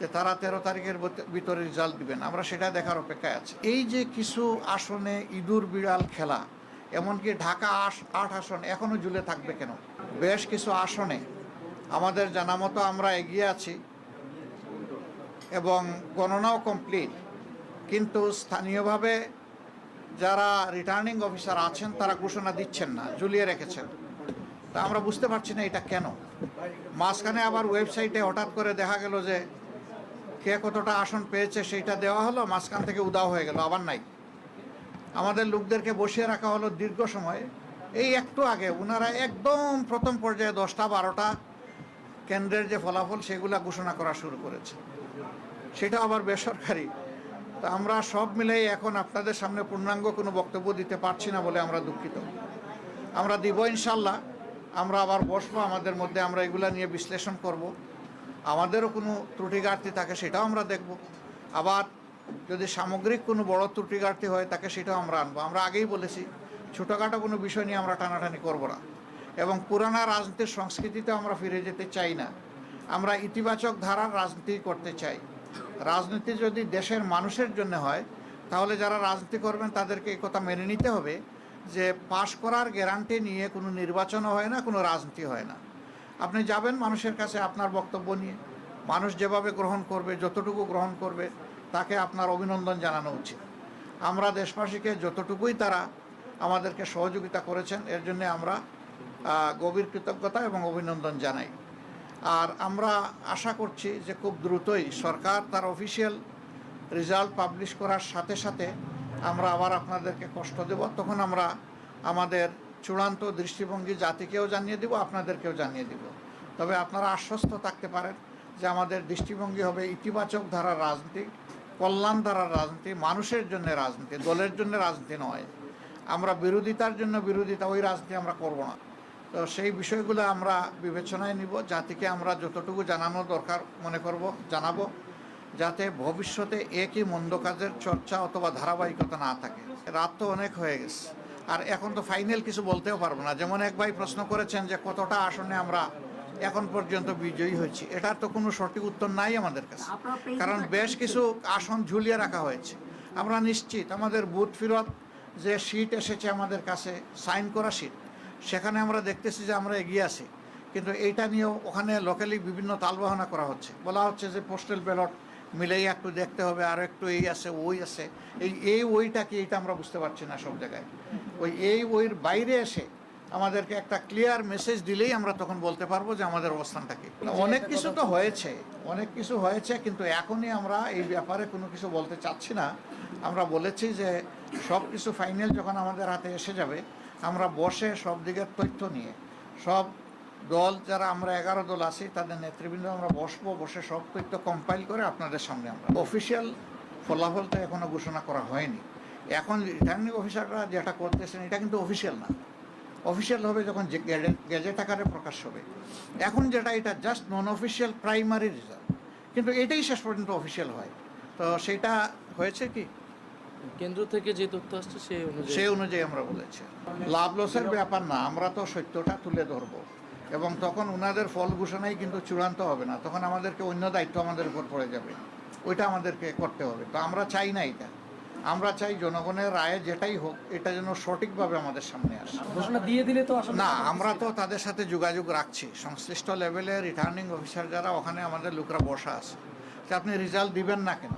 যে তারা তেরো তারিখের ভিত- ভিতরে রেজাল্ট দিবেন। আমরা সেটা দেখার অপেক্ষায় আছি। এই যে কিছু আসনে ইঁদুর বিড়াল খেলা, এমনকি ঢাকা আস- আট আসন এখনও ঝুলে থাকবে কেন? বেশ কিছু আসনে আমাদের জানা মতো আমরা এগিয়ে আছি এবং গণনাও কমপ্লিট কিন্তু স্থানীয়ভাবে যারা রিটার্নিং অফিসার আছেন, তারা ঘোষণা দিচ্ছেন না, ঝুলিয়ে রেখেছেন। তা আমরা বুঝতে পারছি না এটা কেন। মাঝখানে আবার ওয়েবসাইটে হঠাৎ করে দেখা গেল যে কে কতটা আসন পেয়েছে সেইটা দেওয়া হলো, মাঝখান থেকে উদাও হয়ে গেল, আবার নাই। আমাদের লোকদেরকে বসিয়ে রাখা হলো দীর্ঘ সময়। এই একটু আগে ওনারা একদম প্রথম পর্যায়ে দশটা, বারোটা কেন্দ্রের যে ফলাফল, সেগুলা ঘোষণা করা শুরু করেছে। সেটা আবার বেসরকারি। তা আমরা সব মিলেই এখন আপনাদের সামনে পূর্ণাঙ্গ কোনো বক্তব্য দিতে পারছি না বলে আমরা দুঃখিত। আমরা দিব ইনশাল্লাহ, আমরা আবার বসবো, আমাদের মধ্যে আমরা এগুলা নিয়ে বিশ্লেষণ করব। আমাদেরও কোনো ত্রুটি ঘাটতি থাকে সেটাও আমরা দেখব। আবার যদি সামগ্রিক কোনো বড় ত্রুটি ঘাটতি হয় তাকে সেটাও আমরা আনব। আমরা আগেই বলেছি, ছোটোখাটো কোনো বিষয় নিয়ে আমরা টানাটানি করব না। এবং পুরানা রাজনীতির সংস্কৃতিতে আমরা ফিরে যেতে চাই না। আমরা ইতিবাচক ধারার রাজনীতি করতে চাই। রাজনীতি যদি দেশের মানুষের জন্য হয়, তাহলে যারা রাজনীতি করবেন তাদেরকে এই কথা মেনে নিতে হবে যে, পাশ করার গ্যারান্টি নিয়ে কোনো নির্বাচনও হয় না, কোনো রাজনীতি হয় না। আপনি যাবেন মানুষের কাছে আপনার বক্তব্য নিয়ে। মানুষ যেভাবে গ্রহণ করবে, যতটুকু গ্রহণ করবে, তাকে আপনার অভিনন্দন জানানো উচিত। আমরা দেশবাসীকে যতটুকুই তারা আমাদেরকে সহযোগিতা করেছেন, এর জন্য আমরা গভীর কৃতজ্ঞতা এবং অভিনন্দন জানাই। আর আমরা আশা করছি যে খুব দ্রুতই সরকার তার অফিসিয়াল রেজাল্ট পাবলিশ করার সাথে সাথে আমরা আবার আপনাদেরকে কষ্ট দেব। তখন আমরা আমাদের চূড়ান্ত দৃষ্টিভঙ্গি জাতিকেও জানিয়ে দেব, আপনাদেরকেও জানিয়ে দেব। তবে আপনারা আশ্বস্ত থাকতে পারেন যে আমাদের দৃষ্টিভঙ্গি হবে ইতিবাচক ধারার রাজনীতি, কল্যাণ ধারার রাজনীতি, মানুষের জন্য রাজনীতি, দলের জন্য রাজনীতি নয়। আমরা বিরোধিতার জন্য বিরোধিতা, ওই রাজনীতি আমরা করব না। তো সেই বিষয়গুলো আমরা বিবেচনায় নিব, জাতিকে আমরা যতটুকু জানানো দরকার মনে করব, জানাব, যাতে ভবিষ্যতে একই মন্দ কাজের চর্চা অথবা ধারাবাহিকতা না থাকে। রাত তো অনেক হয়ে গেছে। আর এখন তো ফাইনাল কিছু বলতেও পারব না। যেমন এক ভাই প্রশ্ন করেছেন যে কতটা আসনে আমরা এখন পর্যন্ত বিজয়ী হয়েছি। এটার তো কোনো সঠিক উত্তর নাই আমাদের কাছে। কারণ বেশ কিছু আসন ঝুলিয়ে রাখা হয়েছে। আমরা নিশ্চিত আমাদের বুথ ফিরত যে সিট এসেছে আমাদের কাছে সাইন করা সিট সেখানে আমরা দেখতেছি যে আমরা এগিয়ে আছি। কিন্তু এইটা নিয়েও ওখানে লোকালি বিভিন্ন তালবাহনা করা হচ্ছে। বলা হচ্ছে যে পোস্টাল ব্যালট মিলেই একটু দেখতে হবে আর একটু এই আছে ওই আছে। এই এই ওইটা কি এটা আমরা বুঝতে পারছি না সব জায়গায়। ওই এই ওইর বাইরে এসে আমাদেরকে একটা ক্লিয়ার মেসেজ দিলেই আমরা তখন বলতে পারব যে আমাদের অবস্থানটা কি। অনেক কিছু তো হয়েছে অনেক কিছু হয়েছে কিন্তু এখনই আমরা এই ব্যাপারে কোনো কিছু বলতে চাচ্ছি না। আমরা বলেছি যে সব কিছু ফাইনাল যখন আমাদের হাতে এসে যাবে আমরা বসে সব দিকের তথ্য নিয়ে সব দল যারা আমরা এগারো দল আছি তাদের নেতৃবৃন্দ আমরা বসবো বসে সব তথ্য কম্পাইল করে আপনাদের সামনে আমরা। অফিসিয়াল ফলাফল তো এখনও ঘোষণা করা হয়নি। এখন রিটার্নিং অফিসাররা যেটা করতেছেন এটা কিন্তু অফিসিয়াল না। অফিসিয়াল হবে যখন যে গ্যাজেট গ্যাজেট আকারে প্রকাশ হবে। এখন যেটা এটা just non official primary result কিন্তু এটাই শেষ পর্যন্ত অফিসিয়াল হয়। তো সেটা হয়েছে কি? কেন্দ্র থেকে যে তথ্য আসছে সেই অনুযায়ী। সেই অনুযায়ী আমরা বলেছি। লাভ লসের ব্যাপার না আমরা তো সত্যটা তুলে ধরবো। এবং তখন ওনাদের ফল ঘোষণাই কিন্তু চূড়ান্ত হবে না। তখন আমাদেরকে অন্য দায়িত্ব আমাদের উপর পড়ে যাবে। ওইটা আমাদেরকে করতে হবে। তো আমরা চাই না এটা। আমরা চাই জনগণের রায়ে যেটাই হোক এটা যেন সঠিকভাবে আমাদের সামনে আসে। ঘোষণা দিয়ে দিলে তো না আমরা তো তাদের সাথে যোগাযোগ রাখছি। সংশ্লিষ্ট লেভেলে রিটার্নিং অফিসার যারা ওখানে আমাদের লোকরা বসা আছে। যে আপনি রেজাল্ট দিবেন না কেন?